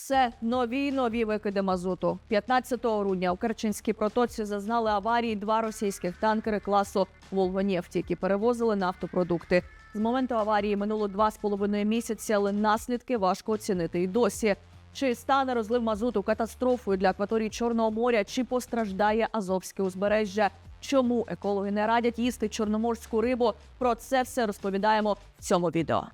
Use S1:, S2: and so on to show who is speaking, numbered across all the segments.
S1: Все нові нові викиди мазуту. 15 грудня у Керченській протоці зазнали аварії два російських танкери класу Волгонефть, які перевозили нафтопродукти. З моменту аварії минуло два з половиною місяці, але наслідки важко оцінити й досі. Чи стане розлив мазуту катастрофою для акваторії Чорного моря? Чи постраждає Азовське узбережжя? Чому екологи не радять їсти чорноморську рибу? Про це все розповідаємо в цьому відео.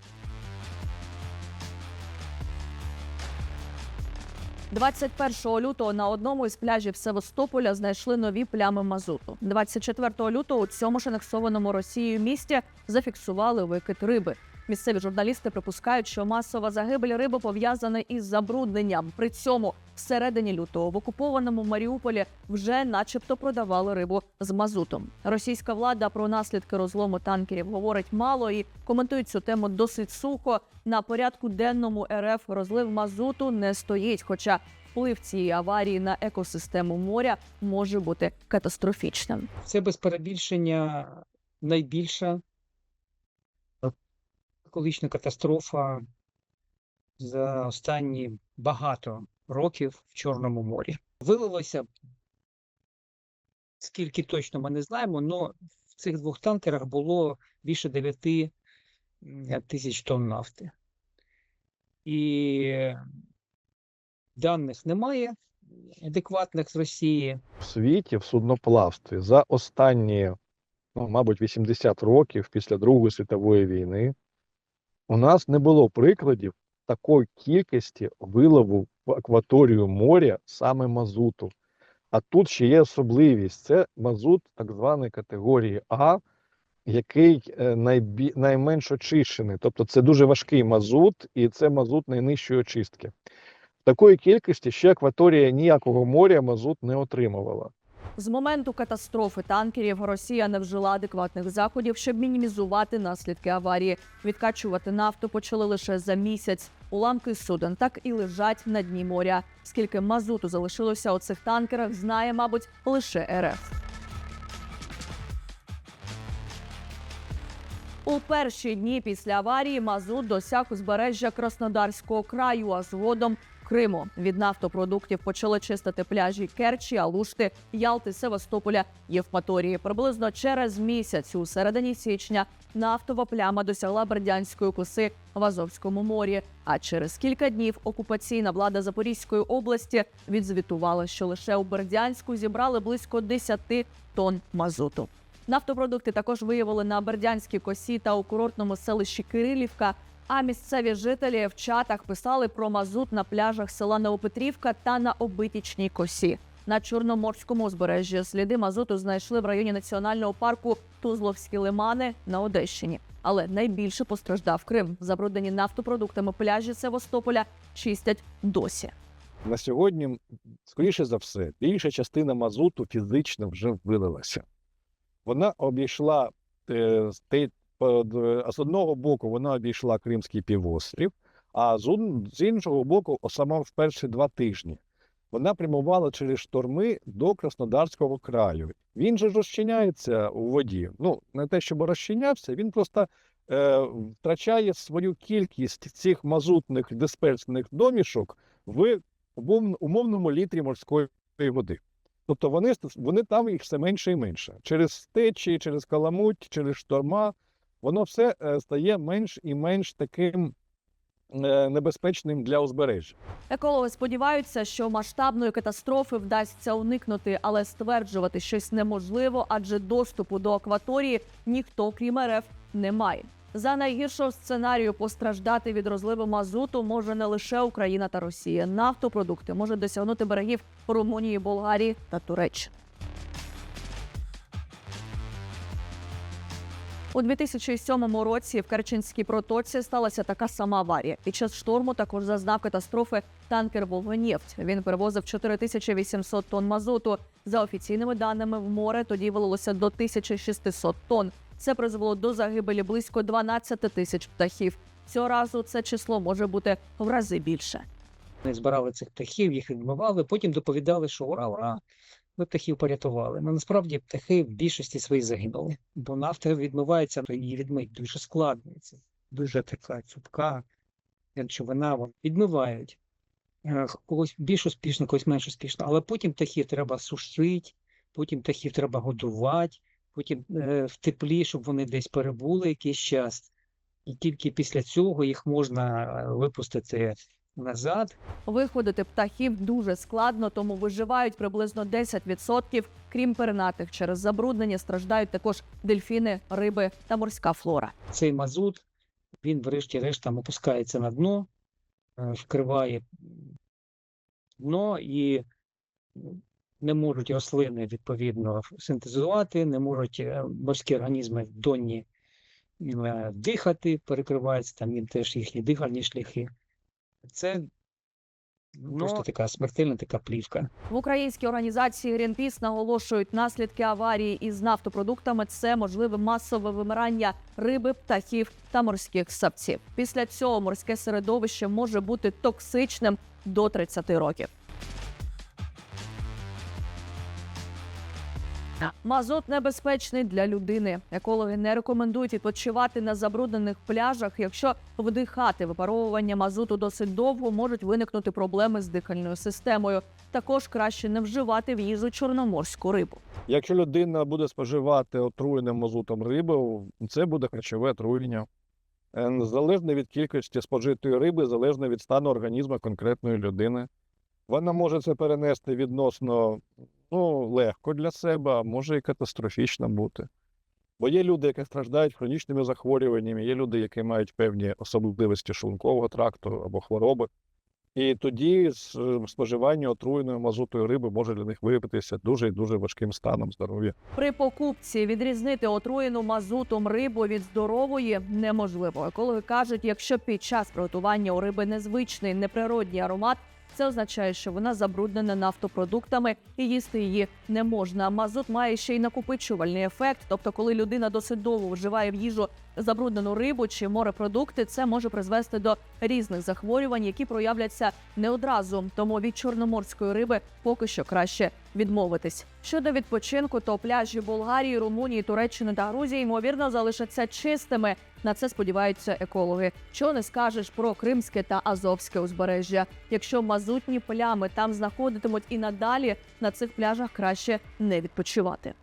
S1: 21 лютого на одному із пляжів Севастополя знайшли нові плями мазуту. 24 лютого у цьому ж анексованому Росією місті зафіксували викид риби. Місцеві журналісти припускають, що масова загибель риби пов'язана із забрудненням. При цьому всередині лютого в окупованому Маріуполі вже, начебто, продавали рибу з мазутом. Російська влада про наслідки розлому танкерів говорить мало і коментують цю тему досить сухо. На порядку денному РФ розлив мазуту не стоїть. Хоча вплив цієї аварії на екосистему моря може бути катастрофічним.
S2: Це без перебільшення найбільша екологічна катастрофа за останні багато років в Чорному морі. Виявилося, скільки точно ми не знаємо, але в цих двох танкерах було більше 9 тисяч тонн нафти. І даних немає адекватних з Росії.
S3: в світі в судноплавстві за останні, ну, мабуть, 80 років після Другої світової війни у нас не було прикладів такої кількості вилову в акваторію моря саме мазуту. А тут ще є особливість: це мазут так званої категорії А, який е, найбі... найменш очищений. Тобто це дуже важкий мазут, і це мазут найнижчої очистки. Такої кількості ще акваторія ніякого моря мазут не отримувала.
S1: З моменту катастрофи танкерів Росія не вжила адекватних заходів, щоб мінімізувати наслідки аварії. Відкачувати нафту почали лише за місяць. Уламки суден так і лежать на дні моря. Скільки мазуту залишилося у цих танкерах, знає, мабуть, лише РФ. У перші дні після аварії мазут досяг узбережжя Краснодарського краю, а згодом Криму. Від нафтопродуктів почали чистити пляжі Керчі, Алушти, Ялти, Севастополя, Євпаторії. Приблизно через місяць, у середині січня, нафтова пляма досягла Бердянської коси в Азовському морі. А через кілька днів окупаційна влада Запорізької області відзвітувала, що лише у Бердянську зібрали близько 10 тонн мазуту. Нафтопродукти також виявили на Бердянській косі та у курортному селищі Кирилівка. А місцеві жителі в чатах писали про мазут на пляжах села Новопетрівка та на обитічній косі. На Чорноморському узбережжі сліди мазуту знайшли в районі національного парку Тузловські лимани на Одещині. Але найбільше постраждав Крим. Забруднені нафтопродуктами пляжі Севастополя чистять досі.
S3: На сьогодні, скоріше за все, більша частина мазуту фізично вже вилилася. Вона обійшла е, те- з одного боку, вона обійшла Кримський півострів, а з, іншого боку, о, саме в перші два тижні, вона прямувала через шторми до Краснодарського краю. Він же розчиняється у воді. Ну, не те, щоб розчинявся, він просто е, втрачає свою кількість цих мазутних дисперсних домішок в умовному літрі морської води. Тобто вони, вони там їх все менше і менше. Через течії, через каламуть, через шторма, воно все е, стає менш і менш таким е, небезпечним для узбережжя.
S1: Екологи сподіваються, що масштабної катастрофи вдасться уникнути, але стверджувати щось неможливо, адже доступу до акваторії ніхто, крім РФ, не має. За найгіршого сценарію постраждати від розливу мазуту може не лише Україна та Росія. Нафтопродукти можуть досягнути берегів Румунії, Болгарії та Туреччини. У 2007 році в Керченській протоці сталася така сама аварія. Під час шторму також зазнав катастрофи танкер «Волгонефть». Він перевозив 4800 тонн мазуту. За офіційними даними, в море тоді вилилося до 1600 тонн. Це призвело до загибелі близько 12 тисяч птахів. Цього разу це число може бути в рази більше.
S2: Збирали цих птахів, їх відмивали, потім доповідали, що ура, ура, ми птахів порятували. Ну насправді птахи в більшості своїй загинули, бо нафта відмивається, її відмить дуже складно. Це дуже така цупка речовина, відмивають. Е, Когось більш успішно, когось менш успішно, але потім птахів треба сушити, потім птахів треба годувати, потім е, в теплі, щоб вони десь перебули якийсь час. І тільки після цього їх можна е, випустити назад.
S1: Виходити птахів дуже складно, тому виживають приблизно 10%. Крім пернатих, через забруднення страждають також дельфіни, риби та морська флора.
S2: Цей мазут, він врешті-решт там опускається на дно, е, вкриває дно і не можуть рослини відповідно синтезувати, не можуть е, морські організми донні е, дихати, перекриваються там їм теж їхні дихальні шляхи. Це ну, просто така смертельна така плівка.
S1: В українській організації Greenpeace наголошують, наслідки аварії із нафтопродуктами це можливе масове вимирання риби, птахів та морських сапців. Після цього морське середовище може бути токсичним до 30 років. Мазут небезпечний для людини. Екологи не рекомендують відпочивати на забруднених пляжах. Якщо вдихати випаровування мазуту досить довго, можуть виникнути проблеми з дихальною системою. Також краще не вживати в їжу чорноморську рибу.
S3: Якщо людина буде споживати отруєним мазутом рибу, це буде харчове отруєння. Е, Залежно від кількості спожитої риби, залежно від стану організму конкретної людини. Вона може це перенести відносно ну, легко для себе, а може і катастрофічно бути. Бо є люди, які страждають хронічними захворюваннями, є люди, які мають певні особливості шлункового тракту або хвороби. І тоді е, споживання отруєної мазутою риби може для них виявитися дуже і дуже важким станом здоров'я.
S1: При покупці відрізнити отруєну мазутом рибу від здорової неможливо. Екологи кажуть, якщо під час приготування у риби незвичний неприродній аромат. Це означає, що вона забруднена нафтопродуктами і їсти її не можна. Мазут має ще й накопичувальний ефект. Тобто, коли людина досить довго вживає в їжу забруднену рибу чи морепродукти, це може призвести до різних захворювань, які проявляться не одразу. Тому від чорноморської риби поки що краще відмовитись. Щодо відпочинку, то пляжі Болгарії, Румунії, Туреччини та Грузії ймовірно залишаться чистими. На це сподіваються екологи. Що не скажеш про Кримське та Азовське узбережжя? Якщо мазутні плями там знаходитимуть і надалі, на цих пляжах краще не відпочивати.